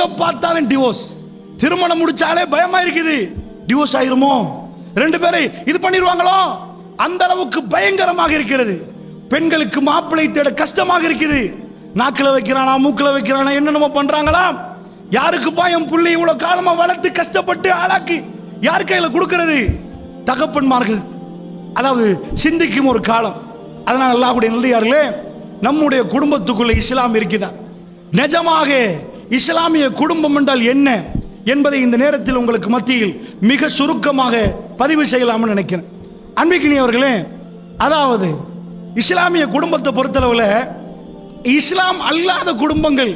எங்க பார்த்தாலும் டிவோர்ஸ் திருமணம் முடிச்சாலே பயமா இருக்குது. டிவோர்ஸ் ஆயிருமோ? ரெண்டு பேரை இது பண்ணிடுவாங்களோ? அந்த அளவுக்கு பயங்கரமாக இருக்கிறது. பெண்களுக்கு மாப்பிள்ளை தேட கஷ்டமாக இருக்குது. நாக்கில் வைக்கிறானா மூக்கில் வைக்கிறானா என்னென்னமோ பண்றாங்களா? யாருக்குப்பா என் புள்ளை இவ்வளவு காலமா வளர்த்து கஷ்டப்பட்டு ஆளாக்கி யார் கையில் கொடுக்கிறது? தகப்பன்மார்கள். அதாவது சிந்திக்கும் ஒரு காலம். அதனால் அல்லாஹுடைய நல்லியார்களே நம்முடைய குடும்பத்துக்குள்ள இஸ்லாம் இருக்குதா? நிஜமாக இஸ்லாமிய குடும்பம் என்றால் என்ன என்பதை இந்த நேரத்தில் உங்களுக்கு மத்தியில் மிக சுருக்கமாக பதிவு செய்யலாம்னு நினைக்கிறேன். அன்பிக்கினி அவர்களே அதாவது இஸ்லாமிய குடும்பத்தை பொறுத்தளவில் இஸ்லாம் அல்லாத குடும்பங்கள்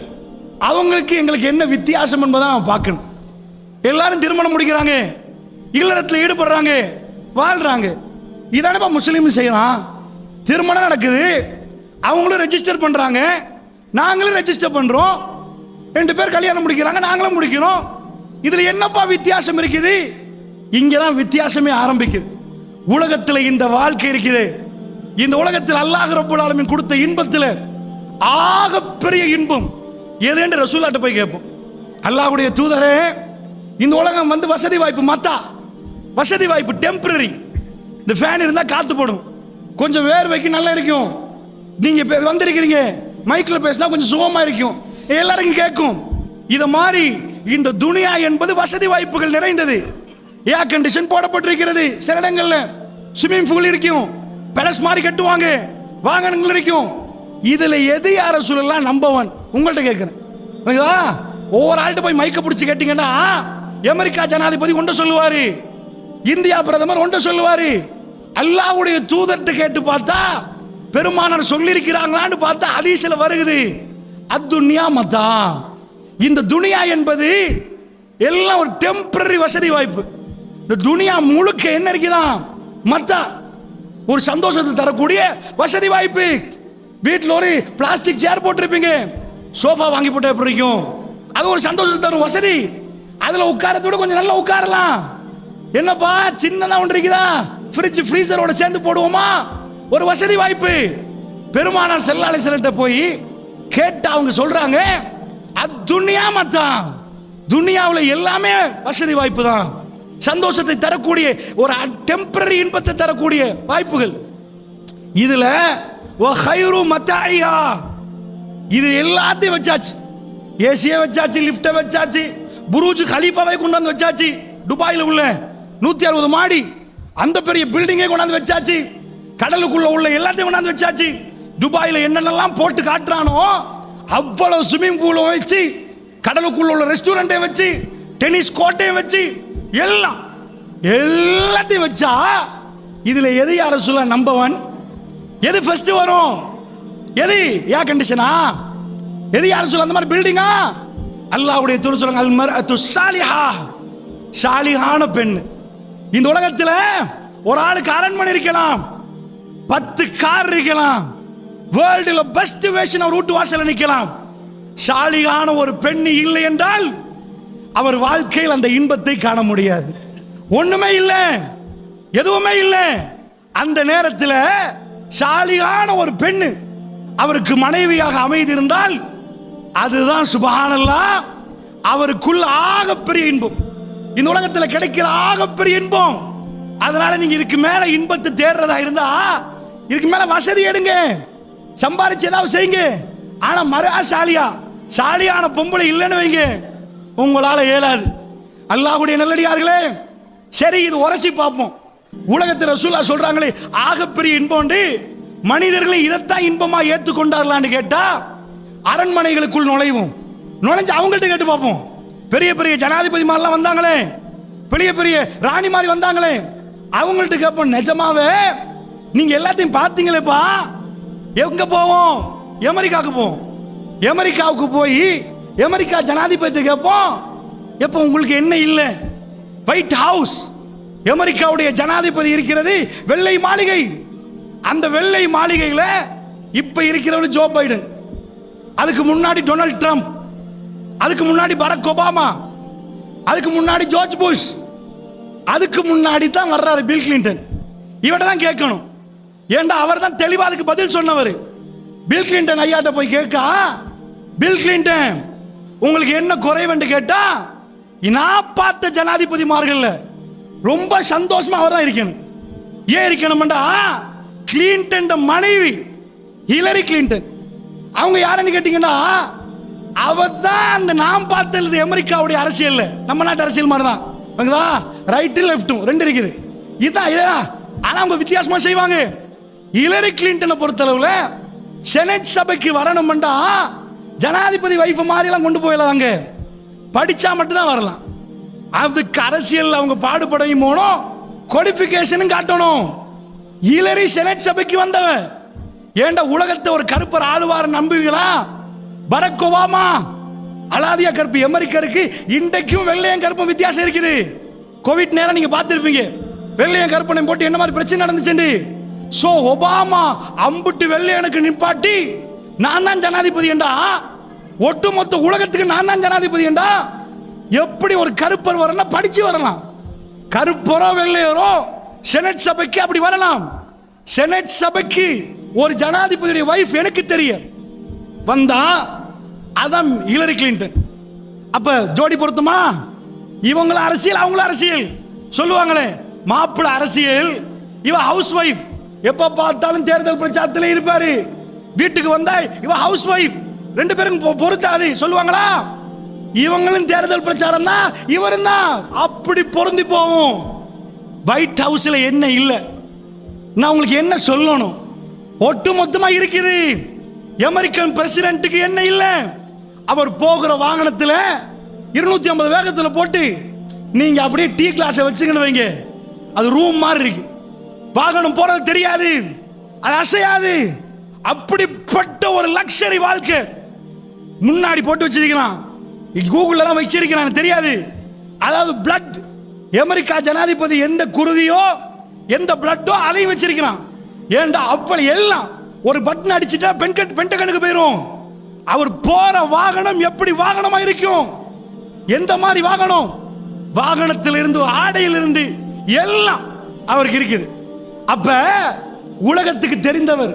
அவங்களுக்கு எங்களுக்கு என்ன வித்தியாசம் என்பதை நாம் பார்க்கணும். எல்லாரும் திருமணம் முடிக்கிறாங்க இல்லறத்தில் ஈடுபடுறாங்க வாழ்றாங்க. இதானப்பா முஸ்லீம் செய்யலாம் திருமணம் நடக்குது அவங்களும் ரெஜிஸ்டர் பண்ணுறாங்க நாங்களும் ரெஜிஸ்டர் பண்ணுறோம் ரெண்டு பேர் கல்யாணம் முடிக்கிறாங்க நாங்களும் முடிக்கிறோம். இதுல என்னப்பா வித்தியாசம் இருக்குது? இங்கே தான் வித்தியாசமே ஆரம்பிக்குது. உலகத்தில் இந்த வாழ்க்கை இருக்குது. இந்த உலகத்தில் அல்லாஹ் ரப்பல் கொடுத்த இன்பத்தில் ஆக பெரிய இன்பம். ஏதேண்டு ரசூலாட்ட போய் கேட்போம். அல்லாஹ்வுடைய தூதரே இந்த உலகம் வந்து வசதி வாய்ப்பு மத்தா. வசதி வாய்ப்பு டெம்பரரி இந்த ஃபேன் இருந்தால் காத்து போடும். கொஞ்சம் வேர்வைக்கு நல்லா இருக்கும். நீங்கள் இப்ப வந்திருக்கிறீங்க மைக்கில் பேசினா கொஞ்சம் சுகமாக இருக்கும். எல்லாருக்கும் கேட்கும். இதை மாதிரி இந்த துனியா என்பது வசதி வாய்ப்புகள் நிறைந்தது. ஏர் கண்டிஷன் போடப்பட்டிருக்கிறது. சில இடங்கள்ல ஸ்விம்மிங் பூல் இருக்கும். பேலஸ் மாதிரி கட்டுவாங்க. வாகனங்கள் இருக்கும். இதில் எது யார சொல்லலாம் நம்பவன் உங்கள்கிட்ட கேட்குறேன். ஒவ்வொரு ஆள்கிட்ட போய் மைக்க பிடிச்சி கேட்டிங்கன்னா அமெரிக்கா ஜனாதிபதி ஒன்று சொல்லுவார். இந்தியா பிரதமர் ஒன்று சொல்லுவார். அல்லாவுடைய தூதர்கிட்ட கேட்டு பார்த்தா பெருமானார் சொல்லியிருக்கிறாங்களான்னு பார்த்தா அதிசயில் வருகுது. அத்துன்யா மத்தா இந்த துனியா என்பது எல்லாம் ஒரு டெம்பரரி வசதி வாய்ப்பு. இந்த துனியா முழுக்க என்ன இருக்குதான் மத்தா ஒரு சந்தோஷத்தை தரக்கூடிய வசதி வாய்ப்பு. வீட்டில் ஒரு பிளாஸ்டிக் சேர் போட்டிருப்பீங்க. சோஃபா வாங்கி போட்டு எப்படி இருக்கும்? அது ஒரு சந்தோஷத்தை தரும் வசதி. அதில் உட்காரத்தை விட கொஞ்சம் நல்லா உட்காரலாம். என்னப்பா சின்னதாக ஒன்று இருக்குதா? ஃப்ரிட்ஜ் ஃப்ரீசரோட சேர்ந்து போடுவோமா? ஒரு வசதி வாய்ப்பு. பெருமானார் செல்லாலை சிலர்கிட்ட போய் கேட்டா அவங்க சொல்றாங்க அது துனியா மத்தான் துனியாவில் எல்லாமே வசதி வாய்ப்பு தான் சந்தோஷத்தை தரக்கூடிய ஒரு டெம்பரரி இன்பத்தை தரக்கூடிய வாய்ப்புகள். இதுல ஹைரு மத்தாயா இது எல்லாத்தையும் வச்சாச்சு. ஏசியை வச்சாச்சு லிஃப்ட்டை வச்சாச்சு புரூஜ் கலீஃபாவை கொண்டாந்து வச்சாச்சு துபாயில் உள்ள நூத்தி அறுபது மாடி அந்த பெரிய பில்டிங்கை கொண்டாந்து வச்சாச்சு கடலுக்குள்ள உள்ள எல்லாத்தையும் கொண்டாந்து வச்சாச்சு. துபாயில் என்னென்னலாம் போட்டு காட்டுறானோ அவ்வளவு ஸ்விம்மிங் பூலும் வச்சு கடலுக்குள்ள உள்ள ரெஸ்டாரண்ட்டையும் வச்சு டென்னிஸ் கோட்டையும் வச்சு எல்லாம் எல்லாத்தையும் வச்சா இதில் எது யார சொல்ல நம்பவன் எது ஃபர்ஸ்ட் வரும்? எது ஏ கண்டிஷனா எது யாரும் சொல்ல அந்த மாதிரி பில்டிங்கா அல்லாவுடைய தூர் சொல்லுங்க அல்மர் அத்து சாலிஹா சாலிஹான பெண். இந்த உலகத்தில் ஒரு ஆளுக்கு அரண்மனை இருக்கலாம் பத்து கார் இருக்கலாம் வேர்ல்டில் பெஸ்ட் வேஷன் அவர் வீட்டு வாசல்ல நிற்கலாம் சாலிகான ஒரு பெண் இல்லை என்றால் அவர் வாழ்க்கையில் அந்த இன்பத்தை காண முடியாது. ஒண்ணுமே இல்லை. எதுவுமே இல்லை. அந்த நேரத்தில் சாலிகான ஒரு பெண்ணு அவருக்கு மனைவியாக அமைதிருந்தால் அதுதான் சுபஹானல்லா. அவருக்குள்ள ஆகப்பெரிய இன்பம். இந்த உலகத்தில் கிடைக்கிற ஆகப்பெரிய இன்பம். அதனால நீங்க இதுக்கு மேல இன்பத்தை தேடுறதா இருந்தா இதுக்கு மேல வசதி எடுங்க. சம்பாதிச்சு ஏதாவது செய்யுங்க. ஆனா மரா சாலியா? சாலியான பொம்பளை இல்லைன்னு வைங்க. உங்களால இயலாது. அல்லாஹுடைய நல்லடியார்களே சரி இது உரசி பார்ப்போம். உலகத்தில் ரசூலா சொல்றாங்களே ஆகப்பெரிய இன்பம் உண்டு. மனிதர்களை இதைத்தான் இன்பமா ஏற்றுக்கொண்டார்களான்னு கேட்டா அரண்மனைகளுக்குள் நுழைவோம். நுழைஞ்சு அவங்கள்ட்ட கேட்டு பார்ப்போம். பெரிய பெரிய ஜனாதிபதி மாதிரிலாம் வந்தாங்களே. பெரிய பெரிய ராணி மாதிரி வந்தாங்களே. அவங்கள்ட்ட கேட்போம் நிஜமாவே? நீங்க எல்லாத்தையும் பார்த்தீங்களேப்பா? எங்க போவோம்? அமெரிக்காவுக்கு போவோம். அமெரிக்காவுக்கு போய் அமெரிக்கா ஜனாதிபதி கேட்போம். எப்போ உங்களுக்கு என்ன இல்லை? ஒயிட் ஹவுஸ் அமெரிக்காவுடைய ஜனாதிபதி இருக்கிறது வெள்ளை மாளிகை. அந்த வெள்ளை மாளிகையில் இப்போ இருக்கிறவர் ஜோ பைடன். அதுக்கு முன்னாடி டொனால்ட் ட்ரம்ப். அதுக்கு முன்னாடி பரக் ஒபாமா. அதுக்கு முன்னாடி ஜார்ஜ் புஷ். அதுக்கு முன்னாடி தான் வர்றாரு பில் கிளின்டன் இவட்ட தான் கேட்கணும். ஏண்டா அவர் தான் தெளிவா அதுக்கு பதில் சொன்னவர்? பில் கிளின்டன் ஐயாட்ட போய் கேட்கா? பில் கிளின்டன் உங்களுக்கு என்ன குறைவென்று கேட்டா நான் பார்த்த ஜனாதிபதிமார்கள்ல ரொம்ப சந்தோஷமா அவர் தான் இருக்கணும். ஏன் இருக்கணும்டா? கிளின்டன் மனைவி ஹிலரி கிளின்டன் அவங்க யாருன்னு கேட்டீங்கன்னா அவர் தான் அந்த நாம் பார்த்தது அமெரிக்காவுடைய அரசியல் நம்ம நாட்டு அரசியல் மாதிரி தான் ரைட்டு லெஃப்ட்டும் ரெண்டு இருக்குது. இதுதான் இதா? ஆனா அவங்க வித்தியாசமா செய்வாங்க. ஹிலரி கிளின்டனை பொறுத்தளவுல செனட் சபைக்கு வரணும்டா ஜனாதிபதி வைஃப் மாதிரி எல்லாம் கொண்டு போயிடலாங்க. படிச்சா மட்டும்தான் வரலாம். அதுக்கு அரசியல் அவங்க பாடுபடையும் போனோம் குவாலிஃபிகேஷனும் காட்டணும். இலரி செனட் சபைக்கு வந்தவன் ஏண்டா உலகத்தை ஒரு கருப்பர் ஆளுவார் நம்புவீங்களா? பரக் ஒபாமா அலாதியா கருப்பு அமெரிக்கருக்கு இன்றைக்கும் வெள்ளையும் கருப்பும் வித்தியாசம் இருக்குது. கோவிட் நேரம் நீங்க பார்த்துருப்பீங்க. வெள்ளையும் கருப்பனையும் போட்டு என்ன மாதிரி பிரச்சனை நடந்துச்சு சோ ஒபாமா அம்புட்டு வெள்ளையனுக்கு நிப்பாட்டி நான் தான் ஜனாதிபதி என்றா? ஒட்டுமொத்த உலகத்துக்கு நான் தான் ஜனாதிபதி என்றா? எப்படி ஒரு கருப்பர் வரலாம் படிச்சு வரலாம். கருப்பரோ வெள்ளையரோ செனட் சபைக்கு அப்படி வரலாம். செனட் சபைக்கு ஒரு ஜனாதிபதியுடைய வைஃப் எனக்கு தெரியும். வந்தா அதான் ஹிலரி கிளின்டன் அப்ப ஜோடி பொருத்தமா? இவங்கள அரசியல் அவங்கள அரசியல். சொல்லுவாங்களே மாப்பிள்ள அரசியல் இவ ஹவுஸ் ஒய்ஃப் எப்ப பார்த்தாலும் தேர்தல் பிரச்சாரத்தில் இருப்பாரு. வீட்டுக்கு வந்தா இவ ஹவுஸ் ஒய்ஃப் ரெண்டு பேரும் பொருத்தாது சொல்லுவாங்களா? இவங்களும் தேர்தல் பிரச்சாரம் தான் இவரும் தான். அப்படி பொருந்தி போகும் ஒயிட் ஹவுஸ்ல என்ன இல்லை? நான் உங்களுக்கு என்ன சொல்லணும்? ஒட்டு மொத்தமா இருக்குது. அமெரிக்கன் பிரசிடென்ட்டுக்கு என்ன இல்லை? அவர் போகிற வாகனத்தில் இருநூத்தி ஐம்பது வேகத்துல போட்டு நீங்க அப்படியே டீ கிளாஸை வச்சுக்கணும் வைங்க. அது ரூம் மாதிரி இருக்கு. வாகனம் போறது தெரியாது. அது அசையாது. அப்படிப்பட்ட ஒரு லக்ஸரி வாழ்க்கை முன்னாடி போட்டு வச்சிருக்கிறான். கூகுள்ல தான் வச்சிருக்கிறான் தெரியாது. அதாவது பிளட் அமெரிக்கா ஜனாதிபதி எந்த குருதியோ எந்த பிளட்டோ அதையும் வச்சிருக்கிறான். ஏன்டா அப்படி எல்லாம் ஒரு பட்டன் அடிச்சுட்டா பென்கன் பென்டகனுக்கு போயிரும். அவர் போற வாகனம் எப்படி வாகனமா இருக்கும்? எந்த மாதிரி வாகனம்? வாகனத்தில் ஆடையிலிருந்து எல்லாம் அவருக்கு இருக்குது. அப்ப உலகத்துக்கு தெரிந்தவர்.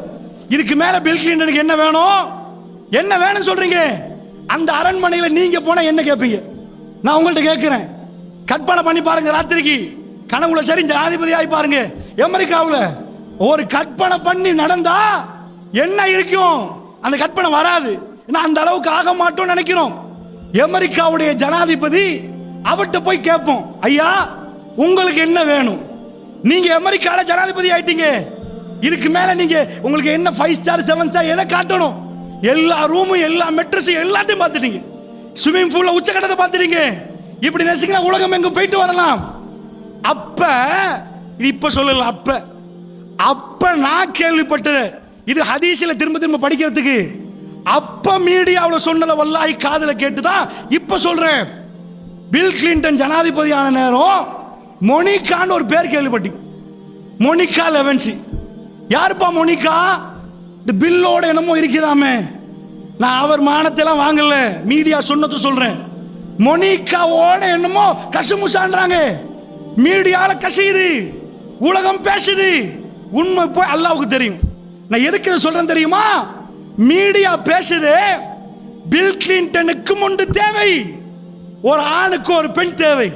இதுக்கு மேல பில் கிளின்டனுக்கு என்ன வேணும்? என்ன வேணும் சொல்றீங்க? அந்த அரண்மனையில நீங்க போனா என்ன கேட்பீங்க நான் உங்கள்ட்ட கேட்கிறேன். கற்பனை பண்ணி பாருங்க ராத்திரிக்கு. கனவுல சரி ஜனாதிபதி ஆகி பாருங்க. அமெரிக்காவில் ஒரு கற்பனை பண்ணி நடந்தா என்ன இருக்கும்? அந்த கற்பனை வராது. ஏன்னா அந்த அளவுக்கு ஆக மாட்டோம்னு நினைக்கிறோம். அமெரிக்காவுடைய ஜனாதிபதி அவர்கிட்ட போய் கேட்போம். ஐயா உங்களுக்கு என்ன வேணும்? நீங்க அமெரிக்கால ஜனாதிபதி ஆயிட்டீங்க. இதுக்கு மேல நீங்க உங்களுக்கு என்ன ஃபைவ் ஸ்டார் செவன் ஸ்டார் எதை காட்டணும்? எல்லா ரூமும் எல்லா மெட்ரஸும் எல்லாத்தையும் பார்த்துட்டீங்க. ஸ்விம்மிங் பூல்ல உச்சக்கட்டத்தை பார்த்துட்டீங்க. இப்படி நெசிக்கிற உலகம் எங்க போயிட்டு வரலாம். அப்ப இது இப்ப சொல்லல அப்ப. அப்ப நான் கேள்விப்பட்டது இது ஹதீஸ்ல திரும்ப திரும்ப படிக்கிறதுக்கு. அப்ப மீடியாவில் சொன்னதை வல்லாய் காதில் கேட்டு கேட்டுதான் இப்ப சொல்றேன். பில் கிளின்டன் ஜனாதிபதியான நேரம் மொனிகான்னு ஒரு பேர் கேள்விப்பட்டி மொனிகா லெவன்சி. யாருப்பா மொனிகா? இந்த பில்லோட என்னமோ இருக்குதாமே நான் அவர் மானத்தெல்லாம் வாங்கல. மீடியா சொன்னது சொல்றேன். மொனிகாவோட என்னமோ கசுமுசான்றாங்க. மீடியால கசியுது. உலகம் பேசுது. உண்மை போய் அல்லாவுக்கு தெரியும். நான் எதுக்கு சொல்றேன் தெரியுமா? மீடியா பேசுது. பில் கிளின்டனுக்கு ஒன்று தேவை. ஒரு ஆணுக்கு ஒரு பெண் தேவை.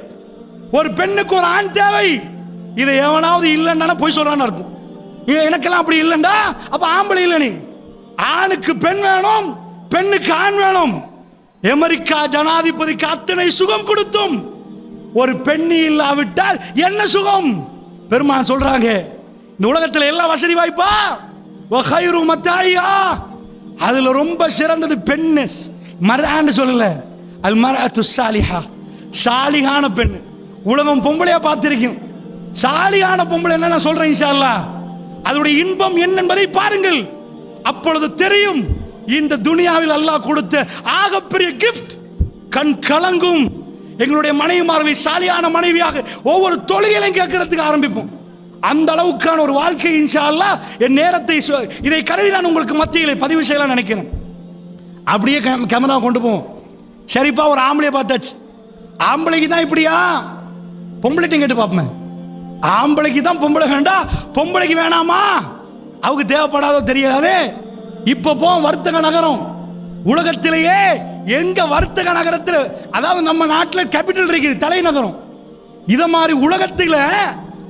ஒரு பெண்ணுக்கு ஒரு ஆண் தேவை. இதை எவனாவது இல்லைன்னா போய் சொல்றான்னு அர்த்தம். எனக்கெல்லாம் அப்படி இல்லைண்டா? அப்ப ஆம்பளை இல்லை நீ. ஆணுக்கு பெண் வேணும் பெண்ணுக்கு ஆண் வேணும். அமெரிக்கா ஜனாதிபதிக்கு அத்தனை சுகம் கொடுத்தும். ஒரு பெண்ணி இல்லாவிட்டால் என்ன சுகம்? பெருமான் சொல்றாங்க இந்த உலகத்தில் எல்லா வசதி வாய்ப்பா? வகைரு மத்தாயா. அதுல ரொம்ப சிறந்தது பெண்ணு. மரான்னு சொல்லல. அல் மரத்து சாலிஹா. சாலிகான பெண் உலகம் பொம்பளையா பார்த்திருக்கும். சாலியான பொம்பளை என்ன நான் சொல்றேன் இன்ஷா அதோடைய இன்பம் என்ன என்பதை பாருங்கள். அப்பொழுது தெரியும் இந்த துனியாவில் அல்லாஹ் கொடுத்த ஆகப்பெரிய கிஃப்ட் கண் கலங்கும். எங்களுடைய மனைவிமார்களை சாலியான மனைவியாக ஒவ்வொரு தொழிலையும் கேட்கறதுக்கு ஆரம்பிப்போம். அந்த அளவுக்கான ஒரு வாழ்க்கை இன்ஷா என் நேரத்தை இதை கருதி நான் உங்களுக்கு மத்தியில் பதிவு செய்யலாம் நினைக்கிறேன். அப்படியே கேமரா கொண்டு போவோம். சரிப்பா ஒரு ஆம்பளையை பார்த்தாச்சு. ஆம்பளைக்கு தான் இப்படியா? பொம்பளைட்டையும் கேட்டு பார்ப்போமே ஆம்பளைக்கு தான் பொம்பளை வேண்டாம் பொம்பளைக்கு வேணாமா? அவங்க தேவைப்படாதோ தெரியாதே. இப்போ போ வர்த்தக நகரம். உலகத்திலேயே எங்க வர்த்தக நகரத்தில் அதாவது நம்ம நாட்டில் கேபிட்டல் இருக்குது தலைநகரம். இத மாதிரி உலகத்தில்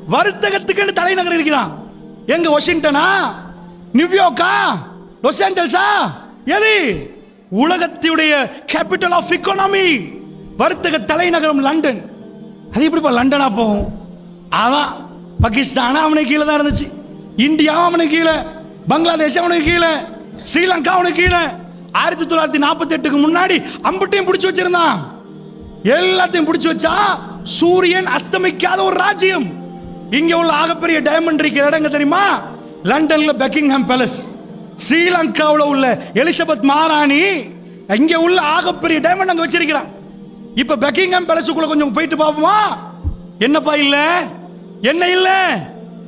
வர்த்தகத்துக்குன்னு தலைநகரம் இருக்குதான். எங்க வாஷிங்டனா? நியூயார்க்கா? லாஸ் ஏஞ்சல்ஸா? எது? உலகத்துடைய கேபிட்டல் ஆஃப் எக்கானமி வர்த்தக தலைநகரம் லண்டன். அது எப்படிப்பா லண்டனாக போகும்? அவன் பாகிஸ்தானா அவனுக்கு கீழே தான் இருந்துச்சு. இந்தியா அவனுக்கு கீழே. பங்களாதேஷ் அவனுக்கு கீழே. ஸ்ரீலங்கா அவனுக்கு கீழே. ஆயிரத்தி தொள்ளாயிரத்தி நாற்பத்தி எட்டுக்கு முன்னாடி அம்பட்டையும் பிடிச்சி வச்சிருந்தான். எல்லாத்தையும் பிடிச்சி வச்சா சூரியன் அஸ்தமிக்காத ஒரு ராஜ்யம். இங்க உள்ள ஆகப்பெரிய டைமண்ட் இருக்கிற இடங்க தெரியுமா? லண்டன்ல பெக்கிங்ஹாம் பேலஸ் ஸ்ரீலங்காவில் உள்ள எலிசபெத் மாராணி இங்க உள்ள ஆகப்பெரிய டைமண்ட் அங்க வச்சிருக்கிறான். இப்ப பெக்கிங்ஹாம் பேலஸுக்குள்ள கொஞ்சம் போயிட்டு பார்ப்போமா என்னப்பா இல்ல? என்ன இல்ல?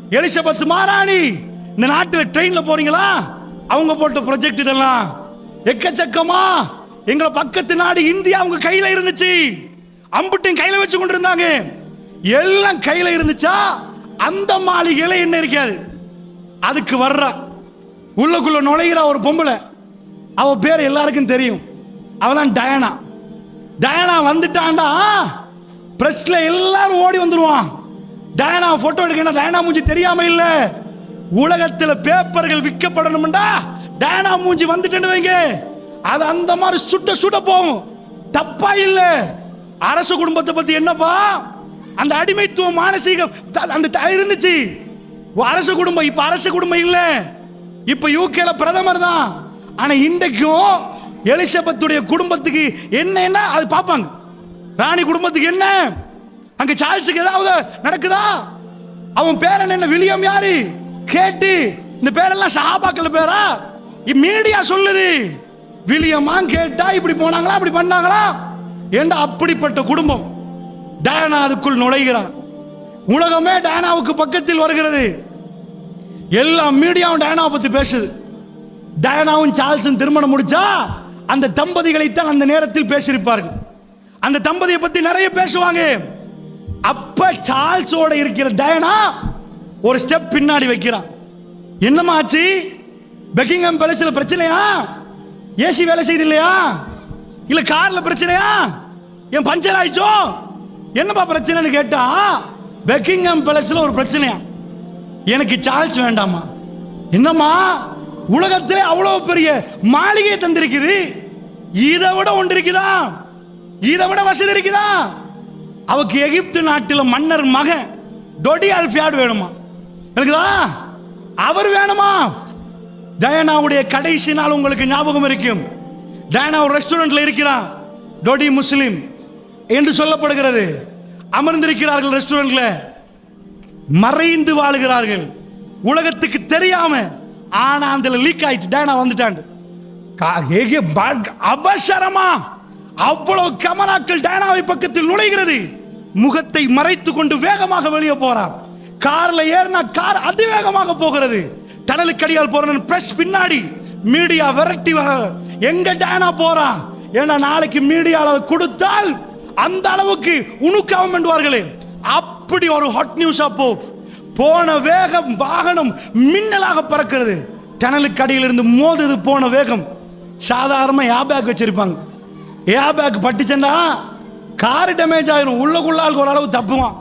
எலிசபெத் மாராணி இந்த நாட்டில் ட்ரெயின்ல போறீங்களா? அவங்க போட்ட ப்ரொஜெக்ட் இதெல்லாம். எக்கச்சக்கமா எங்களை பக்கத்து நாடு இந்தியா அவங்க கையில இருந்துச்சு. அம்புட்டையும் கையில வச்சு கொண்டு இருந்தாங்க எல்லாம் கையில இருந்துச்சா? அந்த மாளிகையில என்ன இருக்காது. அதுக்கு வர்றா உள்ளுக்குள்ள நுழைகிற ஒரு பொம்பளை. அவ பேர் எல்லாருக்கும் தெரியும். அவதான் டயனா. டயனா வந்துட்டான்டா. பிரஸ்ல எல்லாரும் ஓடி வந்துருவான். டயனா போட்டோ எடுக்கணும் டயனா மூஞ்சி தெரியாம இல்ல. உலகத்துல பேப்பர்கள் விற்கப்படணும்டா. டயனா மூஞ்சி வந்துட்டேன்னு வைங்க. அது அந்த மாதிரி சுட்ட சுட போகும். தப்பா இல்ல. அரசு குடும்பத்தை பத்தி என்னப்பா? அந்த அடிமைத்துவம் மானசீகம் த- அந்த த- இருந்துச்சு. அரசு குடும்பம் இப்ப அரசு குடும்பம் இல்ல. இப்ப யூகேல பிரதமர் தான். ஆனா இன்றைக்கும் எலிசபத்துடைய குடும்பத்துக்கு என்னன்னா அது பார்ப்பாங்க. ராணி குடும்பத்துக்கு என்ன? அங்க சார்ல்ஸுக்கு ஏதாவது நடக்குதா? அவன் பேரன் என்ன வில்லியம் யாரு? கேட்டு. இந்த பேரெல்லாம் சஹாபாக்கள் பேரா? மீடியா சொல்லுது. வில்லியமா கேட்டா இப்படி போனாங்களா அப்படி பண்ணாங்களா? ஏண்டா அப்படிப்பட்ட குடும்பம்? டயானா அதுக்குள் நுழைகிறார் உலகமே டயானாவுக்கு பக்கத்தில் வருகிறது. எல்லா மீடியாவும் டயானாவை பத்தி பேசுது. டயானாவும் சார்ல்ஸும் திருமணம் முடிச்சா அந்த தம்பதிகளைத்தான் அந்த நேரத்தில் பேசியிருப்பார்கள். அந்த தம்பதியை பத்தி நிறைய பேசுவாங்க. அப்ப சார்ல்ஸோட இருக்கிற டயனா ஒரு ஸ்டெப் பின்னாடி வைக்கிறான். என்னம்மா ஆச்சு? பெக்கிங்ஹாம் பேலஸ்ல பிரச்சனையா? ஏசி வேலை செய்யுது இல்லையா இல்ல கார்ல பிரச்சனையா? என் பஞ்சர் ஆயிச்சோ? என்னப்பா பிரச்சனைன்னு கேட்டா பெக்கிங்ஹாம் பேலஸ்ல ஒரு பிரச்சனையா? எனக்கு சார்ல்ஸ் வேண்டாமா என்னம்மா? உலகத்திலே அவ்வளவு பெரிய மாளிகை தந்திருக்குது. இதை விட ஒன்று இருக்குதா இதை விட வசதி இருக்குதா? அவக்கு எகிப்து நாட்டில் மன்னர் மகன் டொடி அல்ஃபியாட் வேணுமா? இருக்குதா? அவர் வேணுமா? டயனாவுடைய கடைசி நாள் உங்களுக்கு ஞாபகம் இருக்கும். டயனா ஒரு ரெஸ்டாரண்ட்ல இருக்கிறான். டொடி முஸ்லிம் என்று சொல்லப்படுகிறது. அமர்ந்திருக்கிறார்கள் ரெஸ்டாரண்ட்ல மறைந்து வாழுகிறார்கள். உலகத்துக்கு தெரியாமல் ஆனா அந்த லீக் ஆயிட்டு டேனா வந்துட்டான் அவசரமா. அவ்வளவு கமனாக்கள் டேனாவை பக்கத்தில் நுழைகிறது. முகத்தை மறைத்து கொண்டு வேகமாக வெளியே போறான் கார்ல ஏறினா கார் அதிவேகமாக போகிறது. டனலுக்கடியால் போறேன் பிரஸ் பின்னாடி. மீடியா விரட்டி வர- எங்க டேனா போறான் ஏன்னா நாளைக்கு மீடியால கொடுத்தால் அந்த அளவுக்கு உணுக்காவும் பண்ணுவார்களே அப்படி ஒரு ஹாட் நியூஸ் அப்போ போன வேகம் வாகனம் மின்னலாக பறக்கிறது. டனலுக்கு அடியில் இருந்து மோதுது போன வேகம். சாதாரண ஏபேக் வச்சிருப்பாங்க. ஏபேக் பட்டுச்சுன்னா கார் டேமேஜ் ஆகிடும் உள்ளுக்குள்ளால் ஓரளவு தப்புவான்.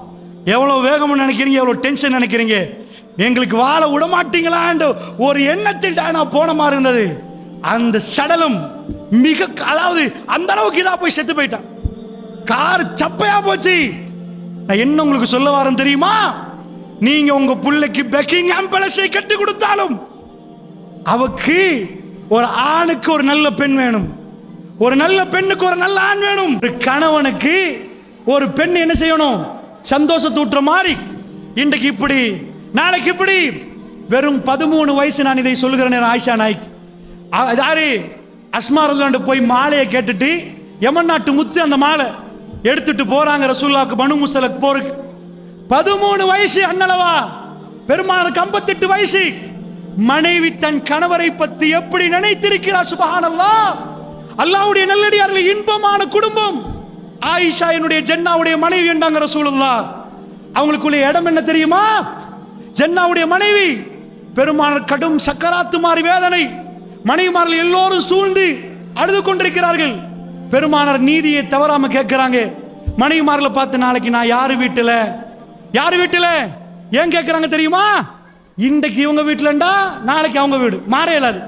எவ்வளோ வேகம்னு நினைக்கிறீங்க எவ்வளோ டென்ஷன் நினைக்கிறீங்க? எங்களுக்கு வாழ விட மாட்டீங்களான்ற ஒரு எண்ணத்தில் நான் போன மாதிரி இருந்தது. அந்த சடலம் மிக அதாவது அந்த அளவுக்கு இதா போய் செத்து போயிட்டான். கார் சப்பையா போச்சு. நான் என்ன உங்களுக்கு சொல்ல வரேன் தெரியுமா? நீங்க உங்க பிள்ளைக்கு பெக்கிங்ஹாம் பழசை கட்டி கொடுத்தாலும் அவக்கு ஒரு ஆணுக்கு ஒரு நல்ல பெண் வேணும். ஒரு நல்ல பெண்ணுக்கு ஒரு நல்ல ஆண் வேணும். ஒரு கணவனுக்கு ஒரு பெண் என்ன செய்யணும்? சந்தோஷத்தூற்ற மாதிரி. இன்றைக்கு இப்படி நாளைக்கு இப்படி. வெறும் பதிமூணு வயசு நான் இதை சொல்கிறேன் ஆயிஷா நாய்க். யாரு? அஸ்மா போய் மாலையை கேட்டுட்டு எமன் நாட்டு முத்து அந்த மாலை எடுத்துட்டு போறாங்க ரசூல்லாக்கு மனு முஸ்தலுக்கு போருக்கு. பதிமூணு வயசு அண்ணளவா? பெருமானுக்கு ஐம்பத்தெட்டு வயசு. மனைவி தன் கணவரை பத்தி எப்படி நினைத்திருக்கிறார் சுபஹானல்லாஹ் அல்லாவுடைய நல்லடியார்கள் இன்பமான குடும்பம். ஆயிஷா என்னுடைய ஜென்னாவுடைய மனைவி என்றாங்க ரசூலுல்லாஹ் அவங்களுக்குள்ள இடம் என்ன தெரியுமா? ஜென்னாவுடைய மனைவி. பெருமானர் கடும் சக்கராத்து மாறி வேதனை. மனைவிமார்கள் எல்லோரும் சூழ்ந்து அழுது கொண்டிருக்கிறார்கள். பெருமானர் நீதியை தவறாம கேட்கிறாங்க. மனைவிமார்களை பார்த்து நாளைக்கு நான் யாரு வீட்டுல யார் வீட்டில்? ஏன் கேட்குறாங்க தெரியுமா? இன்றைக்கு இவங்க வீட்டிலண்டா நாளைக்கு அவங்க வீடு. மாற இயலாது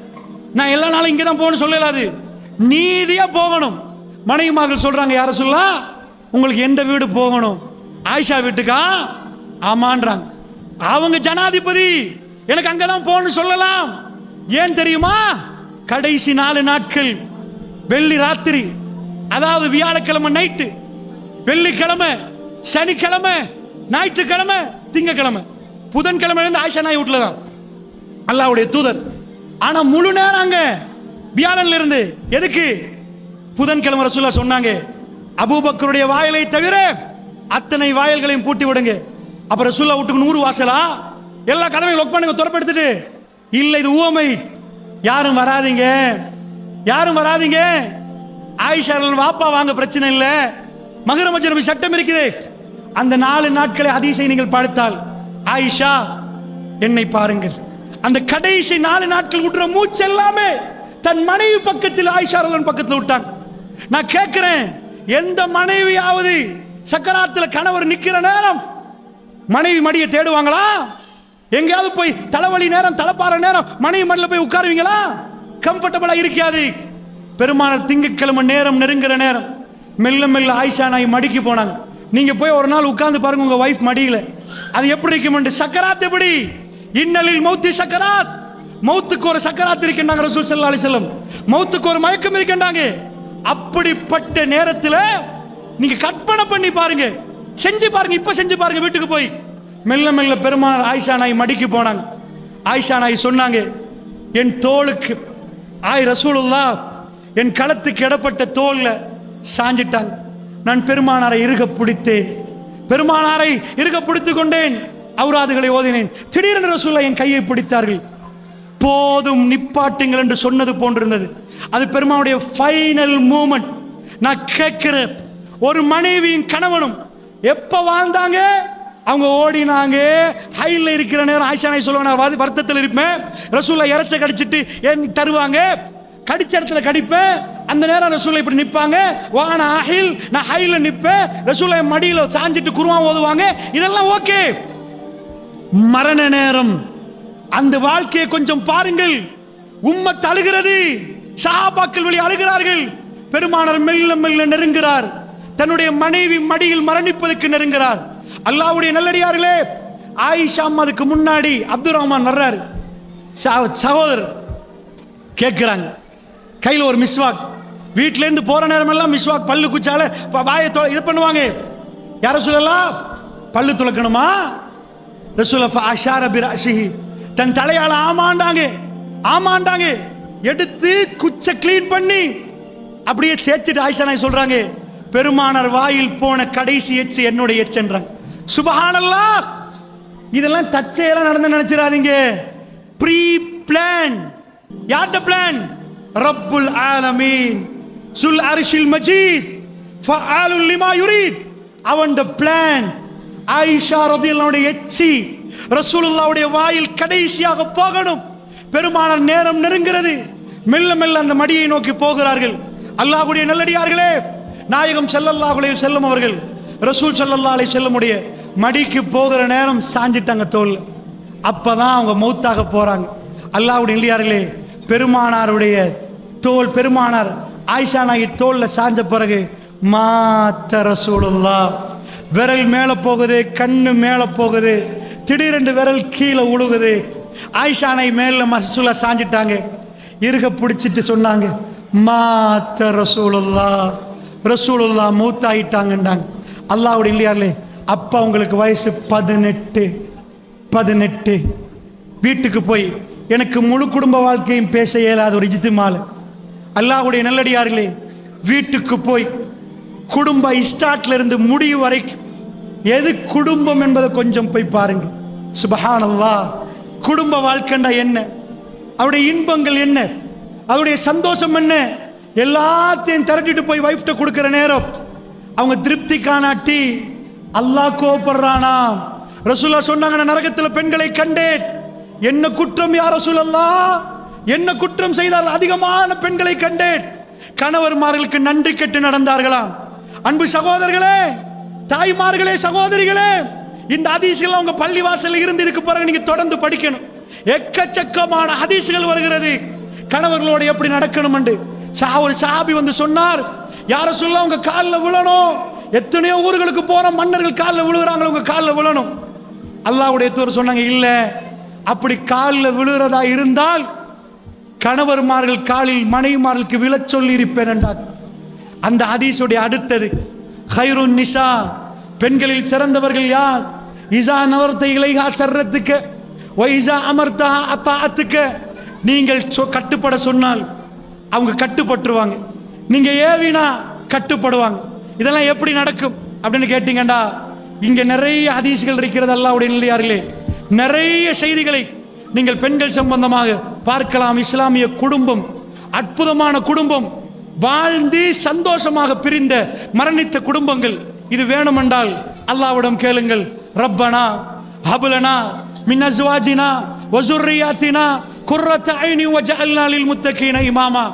நான் எல்லா நாளும் இங்கே தான் போகணும் சொல்ல இயலாது நீதியாக போகணும். மகள் சொல்கிறாங்க யார சொல்லலாம் உங்களுக்கு எந்த வீடு போகணும்? ஆயிஷா வீட்டுக்கா? ஆமான்றாங்க. அவங்க ஜனாதிபதி. எனக்கு அங்கதான் போகணும் சொல்லலாம். ஏன் தெரியுமா? கடைசி நாலு நாட்கள் வெள்ளி ராத்திரி. அதாவது வியாழக்கிழமை நைட்டு. வெள்ளிக்கிழமை சனிக்கிழமை ஞாயிற்றுக்கிழமை திங்கக்கிழமை. புதன்கிழமை ஆயிஷா நாய் வீட்டில் தான். அல்லாவுடைய தூதர். ஆனால் முழு நேரம் அங்கே வியாழன்ல இருந்து. எதுக்கு? புதன்கிழமை ரசூலா சொன்னாங்க அபூபக்கருடைய வாயிலை தவிர அத்தனை வாயில்களையும் பூட்டி விடுங்க. அப்ப ரசூல்லா வீட்டுக்கு நூறு வாசலா? எல்லா கடமையும் லொக் பண்ணுங்க துறப்படுத்துட்டு இல்லை இது ஊமை யாரும் வராதீங்க. யாரும் வராதீங்க. ஆயிஷா வாப்பா வாங்க பிரச்சனை இல்லை. மகரமஜ சட்டம் இருக்குது. அந்த நாலு நாட்களை அதிசை நீங்கள் பார்த்தால் ஆயிஷா என்னை பாருங்கள். அந்த கடைசி நாலு நாட்கள் விடுற மூச்சு எல்லாமே தன் மனைவி பக்கத்தில் ஆயிஷா பக்கத்தில் விட்டாங்க. நான் கேட்கிறேன் எந்த மனைவியாவது சக்கராத்தில் கணவர் நிற்கிற நேரம் மனைவி மடியை தேடுவாங்களா? எங்கேயாவது போய் தலைவலி நேரம் தலைப்பாற நேரம் மனைவி மடியில் போய் உட்காருவீங்களா? கம்ஃபர்டபுளாக இருக்காது பெருமானர் திங்கட்கிழமை நேரம் நெருங்குற நேரம். மெல்ல மெல்ல ஆயிஷா நாய் மடிக்கு போனாங்க. நீங்க போய் ஒரு நாள் உட்கார்ந்து பாருங்க உங்க ஒய்ஃப் மடியில. அது எப்படி இருக்கும் சக்கராத் எப்படி? இன்னலில் மௌத்தி சக்கராத். மௌத்துக்கு ஒரு சக்கராத் இருக்கின்றாங்க ரசூல் சல்லா அலி செல்லம் மௌத்துக்கு ஒரு மயக்கம் இருக்கின்றாங்க. அப்படிப்பட்ட நேரத்தில் நீங்க கற்பனை பண்ணி பாருங்க. செஞ்சு பாருங்க இப்ப செஞ்சு பாருங்க வீட்டுக்கு போய். மெல்ல மெல்ல பெருமாள் ஆயிஷா நாய் மடிக்கு போனாங்க. ஆயிஷா நாய் சொன்னாங்க என் தோளுக்கு ஆய் ரசூலுல்லா என் களத்துக்கு இடப்பட்ட தோல்ல சாஞ்சிட்டாங்க. நான் பெருமானாரை இருக பிடித்தேன். பெருமானாரை இருக பிடித்துக் கொண்டேன். அவுராதுகளை ஓதினேன். திடீரென்று ரசூல்லா என் கையை பிடித்தார்கள். போதும் நிப்பாட்டுங்கள் என்று சொன்னது போன்றிருந்தது. அது பெருமானுடைய ஃபைனல் மூமெண்ட் நான் கேட்கிறேன். ஒரு மனைவியின் கணவனும் எப்ப வாழ்ந்தாங்க? அவங்க ஓடினாங்க. ஹைல இருக்கிற நேரம் ஆயிஷா நாய் சொல்லுவாங்க வருத்தத்தில் இருப்பேன். ரசூலை இறைச்ச கடிச்சிட்டு என் தருவாங்க. கடிச்ச இடத்துல கடிப்பேன் அந்த நேரம் ரசூலை இப்படி நிற்பாங்க வான ஹைல் நான் ஹைல நிற்பேன் ரசூலை மடியில் சாஞ்சிட்டு குருவான் ஓதுவாங்க. இதெல்லாம் ஓகே. மரண நேரம். அந்த வாழ்க்கையை கொஞ்சம் பாருங்கள். உம்மத் அழுகிறது. சஹாபாக்கள் வழி அழுகிறார்கள். பெருமானர் மெல்ல மெல்ல நெருங்குகிறார். தன்னுடைய மனைவி மடியில் மரணிப்பதற்கு நெருங்கிறார் அல்லாவுடைய நல்லடியார்களே ஆயிஷா அதுக்கு முன்னாடி அப்துல் ரஹ்மான் வர்றாரு. சகோதரர் கேட்குறாங்க. கையில் ஒரு மிஸ்வாக் வீட்டிலேருந்து போகிற நேரமெல்லாம் மிஸ்வாக் பல்லு குச்சால வாயை தொ- இது பண்ணுவாங்க. யார சொல்லலாம்? பல்லு துளக்கணுமா ரசூல அஷார பிரஷிஹி தன் தலையால ஆமாண்டாங்க. ஆமாண்டாங்க. எடுத்து குச்சை க்ளீன் பண்ணி அப்படியே சேச்சிட்டு ஆயிஷா நாய் சொல்றாங்க. பெருமானார் வாயில் போன கடைசி எச்சு என்னுடைய எச்சன்றாங்க. சுபஹானல்லா! இதெல்லாம் தச்சையெல்லாம் நடந்து நினைச்சிடாதீங்க ப்ரீ பிளான் யார்ட பிளான் ரப்புல் ஆலமீன். சுல் அரிஷில் மஜீத். ஃபஆலுல் லிமா யுரீத். அவன் பிளான். ஆயிஷா ரதியல்லாவுடைய எச்சி. ரசூலுல்லாவுடைய வாயில் கடைசியாக போகணும். பெருமானார் நேரம் நெருங்கிறது. மெல்ல மெல்ல அந்த மடியை நோக்கி போகிறார்கள். அல்லாஹ்வுடைய நல்லடியார்களே நாயகம் ஸல்லல்லாஹு அலைஹி செல்லும் அவர்கள் ரசூல் ஸல்லல்லாஹு அலைஹி செல்லமுடைய மடிக்கு போகிற நேரம் சாஞ்சிட்டாங்க தோல். அப்பதான் அவங்க மௌத்தாக போறாங்க. அல்லாஹ்வுடைய இல்லையார்களே பெருமானாருடைய தோல் பெருமானார் ஆயிஷா நாயகி தோல்ல சாஞ்ச பிறகு மாத்த ரசூலுல்லா விரல் மேல போகுது கண்ணு மேல போகுது திடீரென்று விரல் கீழே உழுகுது. ஆயிஷா நாய் மேல மசூலா சாஞ்சிட்டாங்க. இருக பிடிச்சிட்டு சொன்னாங்க மாத்த ரசூலுல்லா ரசூலுல்லா மூத்தாயிட்டாங்கன்றாங்க. அல்லாவுடைய இல்லையார்களே அப்பா உங்களுக்கு வயசு பதினெட்டு பதினெட்டு. வீட்டுக்கு போய் எனக்கு முழு குடும்ப வாழ்க்கையும் பேச இயலாத ஒரு இஜித்துமால அல்லாஹுடைய நல்லடியார்களே வீட்டுக்கு போய் குடும்ப இஸ்டாட்ல இருந்து முடிவு வரைக்கும் எது குடும்பம் என்பதை கொஞ்சம் போய் பாருங்க சுபஹானல்லா குடும்ப வாழ்க்கைண்டா என்ன? அவருடைய இன்பங்கள் என்ன? அவருடைய சந்தோஷம் என்ன? எல்லாத்தையும் திரட்டிட்டு போய் வைஃப்ட்ட கொடுக்குற நேரம். அவங்க திருப்தி காணாட்டி அல்லாஹ் கோபப்படுறானா ரசூல்லா சொன்னாங்க நான் நரகத்தில் பெண்களை கண்டேன். என்ன குற்றம் யார் ரசூலல்லா என்ன குற்றம் செய்தால் அதிகமான பெண்களை கண்டேன். கணவர்மார்களுக்கு நன்றி கெட்டு நடந்தார்களாம். அன்பு சகோதரர்களே தாய்மார்களே சகோதரிகளே இந்த ஹதீஸ்கள் உங்க பள்ளி வாசல் இருந்து இதுக்கு பிறகு நீங்க தொடர்ந்து படிக்கணும். எக்கச்சக்கமான ஹதீஸ்கள் வருகிறது. கணவர்களோட எப்படி நடக்கணும் ஒரு சாபி வந்து சொன்னார் யார சொல்ல உங்க காலில் விழணும்? எத்தனையோ ஊர்களுக்கு போற மன்னர்கள் காலில் விழுகிறாங்க உங்க காலில் விழணும். அல்லாவுடைய தூர் சொன்னாங்க இல்ல அப்படி காலில் விழுகிறதா இருந்தால் கணவர்மார்கள் காலில் மனைவிமார்களுக்கு விழச் சொல்லி இருப்பேன் என்றார். அந்த ஹதீஸுடைய அடுத்தது ஹைரு நிஷா பெண்களில் சிறந்தவர்கள் யார்? இசா நவர்த்த இலைகா சர்றத்துக்கு ஒய்சா அமர்த்தா அத்தாத்துக்கு நீங்கள் சொ- கட்டுப்பட சொன்னால் அவங்க கட்டுப்பட்டுருவாங்க. நீங்க ஏவினா கட்டுப்படுவாங்க. இதெல்லாம் எப்படி நடக்கும்? அப்படின்னு கேட்டீங்கடா இங்க நிறைய அதிசிகள் இருக்கிறது அல்லாவுடைய நிலையார்களே நிறைய செய்திகளை நீங்கள் பெண்கள் சம்பந்தமாக பார்க்கலாம் இஸ்லாமிய குடும்பம் அற்புதமான குடும்பம் வாழ்ந்து சந்தோஷமாக பிரிந்த மரணித்த குடும்பங்கள். இது வேணுமென்றால் அல்லாவிடம் கேளுங்கள். ரப்பனா ஹபுலனா மின்னஸ்வாஜினா வசுர்ரியாத்தினா குர்ரத்த ஐனி வஜஅல்னாலில் முத்தகீன இமாமா.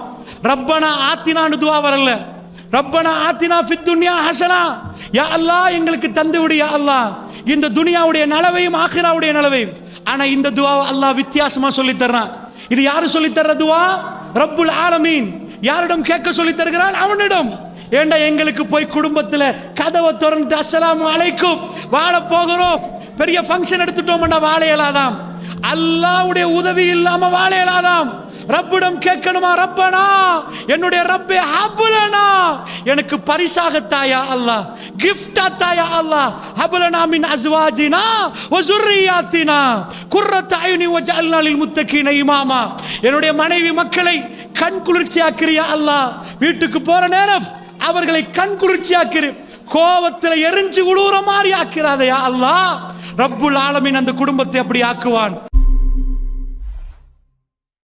ரப்பனா ஆத்தினான்னு துவா வரல. ரப்பனா ஆத்தினா ஃபித் துன்யா ஹசனா. யா அல்லாஹ் எங்களுக்கு தந்து விடு யா அல்லாஹ். இந்த துனியாவுடைய நலவையும் ஆখিরাவுடைய நலவையும். ஆனா இந்த துவாவை அல்லாஹ் வித்தியாசமா சொல்லி தர்றான். இது யாரு சொல்லி தர்ற துவா? ரப்புல் ஆலமீன். யாரிடம் கேட்க சொல்லி தருகிறான் அவனிடம். ஏண்டா எங்களுக்கு போய் குடும்பத்துல கதவை திறந்து அஸ்லாம் அலைக்கும். வாழ போகிறோம். பெரிய ஃபங்க்ஷன் எடுத்துட்டோம்டா வாழ இயலாதாம் உதவி இல்லாம வாழ இயலாதாம் ரப்பிடம் கேட்கணுமா? ரப்பனா? என்னுடைய ரப்பே ஹபுலனா? எனக்கு பரிசாக தாயா அல்லாஹ். கிஃப்டா தாயா அல்லாஹ். ஹபுலனா மின் அஸ்வாஜினா வ ஸுர்ரியாத்தினா குர்ரத் அயுனி வஜஅல்னா லில் முத்தகீன இமாமா. என்னுடைய மனைவி மக்களை கண் குளிர்ச்சியாக்கிறியா அல்லாஹ். வீட்டுக்கு போற நேரம் அவர்களை கண் குளிர்ச்சியாக்கிரு கோவத்துல எரிஞ்சு உழுவுற மாதிரி ஆக்கிறாதையா அல்லாஹ். ரப்புல் ஆலமின் அந்த குடும்பத்தை அப்படி ஆக்குவான்.